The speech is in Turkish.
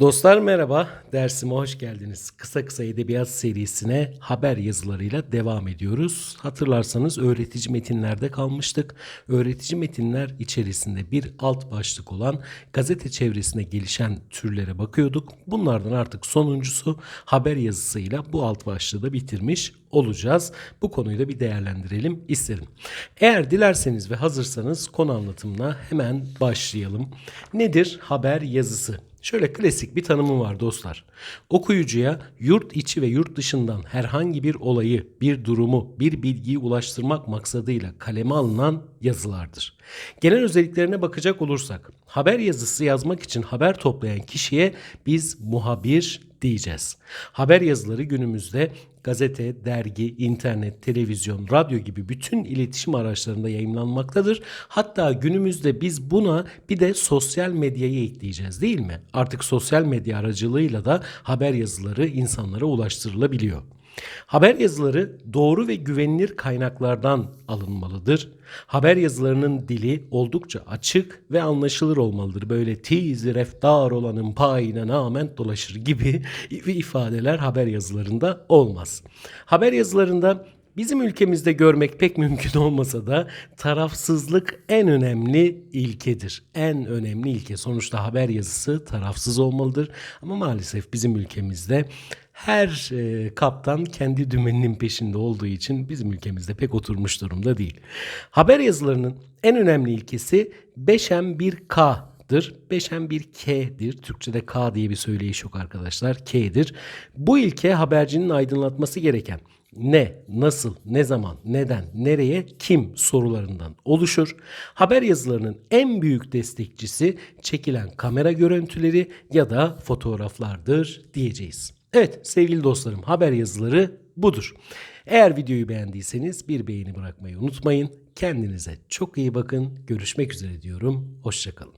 Dostlar merhaba, dersime hoş geldiniz. Kısa kısa edebiyat serisine haber yazılarıyla devam ediyoruz. Hatırlarsanız öğretici metinlerde kalmıştık. Öğretici metinler içerisinde bir alt başlık olan gazete çevresine gelişen türlere bakıyorduk. Bunlardan artık sonuncusu haber yazısıyla bu alt başlığı da bitirmiş olacağız. Bu konuyu da bir değerlendirelim isterim. Eğer dilerseniz ve hazırsanız konu anlatımına hemen başlayalım. Nedir haber yazısı? Şöyle klasik bir tanımı var dostlar. Okuyucuya yurt içi ve yurt dışından herhangi bir olayı, bir durumu, bir bilgiyi ulaştırmak maksadıyla kaleme alınan yazılardır. Genel özelliklerine bakacak olursak, haber yazısı yazmak için haber toplayan kişiye biz muhabir diyeceğiz. Haber yazıları günümüzde gazete, dergi, internet, televizyon, radyo gibi bütün iletişim araçlarında yayınlanmaktadır. Hatta günümüzde biz buna bir de sosyal medyayı ekleyeceğiz değil mi? Artık sosyal medya aracılığıyla da haber yazıları insanlara ulaştırılabiliyor. Haber yazıları doğru ve güvenilir kaynaklardan alınmalıdır. Haber yazılarının dili oldukça açık ve anlaşılır olmalıdır. Böyle tizi reftar olanın payine nament dolaşır gibi ifadeler haber yazılarında olmaz. Haber yazılarında Bizim ülkemizde görmek pek mümkün olmasa da tarafsızlık en önemli ilkedir. En önemli ilke. Sonuçta haber yazısı tarafsız olmalıdır. Ama maalesef bizim ülkemizde her e, kaptan kendi dümeninin peşinde olduğu için bizim ülkemizde pek oturmuş durumda değil. Haber yazılarının en önemli ilkesi 5M 1K'dır. 5M 1K'dir. Türkçe'de K diye bir söyleyiş yok arkadaşlar. K'dir. Bu ilke habercinin aydınlatması gereken ne, nasıl, ne zaman, neden, nereye, kim sorularından oluşur. Haber yazılarının en büyük destekçisi çekilen kamera görüntüleri ya da fotoğraflardır diyeceğiz. Evet sevgili dostlarım haber yazıları budur. Eğer videoyu beğendiyseniz bir beğeni bırakmayı unutmayın. Kendinize çok iyi bakın. Görüşmek üzere diyorum. Hoşçakalın.